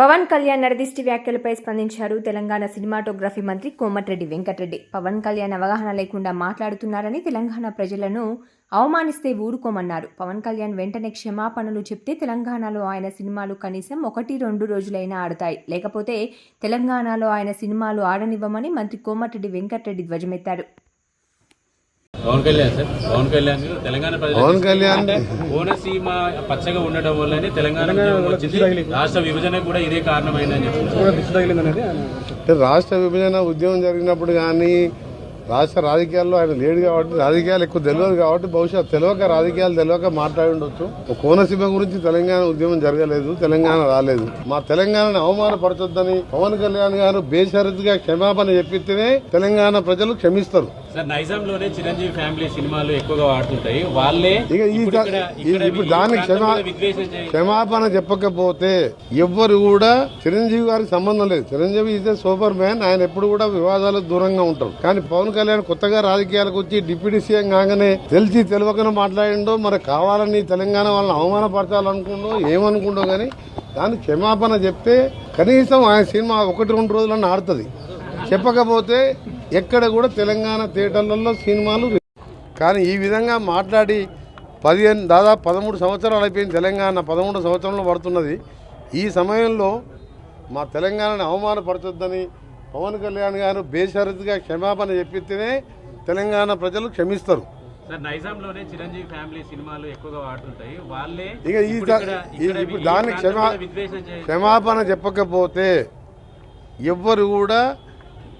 పవన్ కళ్యాణ్ నరదిష్టి వ్యాఖ్యలపై స్పందించారు తెలంగాణ సినిమాటోగ్రఫీ మంత్రి కోమటిరెడ్డి వెంకటరెడ్డి. పవన్ కళ్యాణ్ అవగాహన లేకుండా మాట్లాడుతున్నారని తెలంగాణ ప్రజలను అవమానిస్తే ఊరుకోమన్నారు. పవన్ కళ్యాణ్ వెంటనే క్షమాపణలు చెప్తే తెలంగాణలో ఆయన సినిమాలు కనీసం ఒకటి రెండు రోజులైనా ఆడతాయి. లేకపోతే తెలంగాణలో ఆయన సినిమాలు ఆడనివ్వమని మంత్రి కోమటిరెడ్డి వెంకటరెడ్డి ధ్వజమెత్తారు. పవన్ కళ్యాణ్ సార్. పవన్ కళ్యాణ్ తెలంగాణ ప్రజలు పవన్ కళ్యాణ్ కోనసీమ పచ్చగా ఉండడం వల్లనే తెలంగాణ వచ్చింది. రాష్ట్ర విభజన కూడా ఇదే కారణమైందని రాష్ట్ర విభజన ఉద్యమం జరిగినప్పుడు కానీ రాష్ట్ర రాజకీయాల్లో ఆయన లేడు కాబట్టి రాజకీయాలు ఎక్కువ తెలియదు కాబట్టి బహుశా తెలియక రాజకీయాలు తెలియక మాట్లాడి ఉండొచ్చు. కోనసీమ గురించి తెలంగాణ ఉద్యమం జరగలేదు తెలంగాణ రాలేదు. మా తెలంగాణను అవమానపరచొద్దని పవన్ కళ్యాణ్ గారు బేషరతుగా క్షమాపణ చెప్పితేనే తెలంగాణ ప్రజలు క్షమిస్తారు. సార్ నైజాంలోనే చిరంజీవి ఫ్యామిలీ సినిమాలు ఎక్కువగా వాళ్ళే ఇప్పుడు దానికి క్షమాపణ చెప్పకపోతే ఎవ్వరు కూడా చిరంజీవి గారికి సంబంధం లేదు. చిరంజీవి ఇదే సూపర్ మ్యాన్ ఆయన ఎప్పుడు కూడా వివాదాలకు దూరంగా ఉంటారు కానీ పవన్ కళ్యాణ్ కొత్తగా రాజకీయాలకు వచ్చి డిప్యూటీ సీఎం కాగానే తెలిసి తెలియకనే మాట్లాడిండో మరి కావాలని తెలంగాణ వాళ్ళని అవమానపరచాలనుకుండో ఏమనుకుండో కానీ దానికి క్షమాపణ చెప్తే కనీసం ఆయన సినిమా ఒకటి రెండు రోజులన్నా ఆడుతుంది. చెప్పకపోతే ఎక్కడ కూడా తెలంగాణ థియేటర్లలో సినిమాలు కానీ ఈ విధంగా మాట్లాడి పదిహేను దాదాపు పదమూడు సంవత్సరాలు అయిపోయింది తెలంగాణ పదమూడు సంవత్సరంలో పడుతున్నది. ఈ సమయంలో మా తెలంగాణను అవమానపరచొద్దని పవన్ కళ్యాణ్ గారు బేషరతుగా క్షమాపణ చెప్పితేనే తెలంగాణ ప్రజలు క్షమిస్తారు. సార్ నైజాంలోనే చిరంజీవి ఫ్యామిలీ సినిమాలు ఎక్కువగా వాడుతుంటాయి. వాళ్ళే ఇక ఈ ఇప్పుడు దా- ఇక్కడ- ఈ- ఇక్కడ ఇప్పుడు ఈ దానికి ప్రాంతం క్షమా క్షమాపణ చెప్పకపోతే ఎవ్వరు కూడా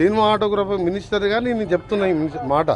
సినిమా ఆటోగ్రఫీ మినిస్టర్గా నేను చెప్తున్నా మాట.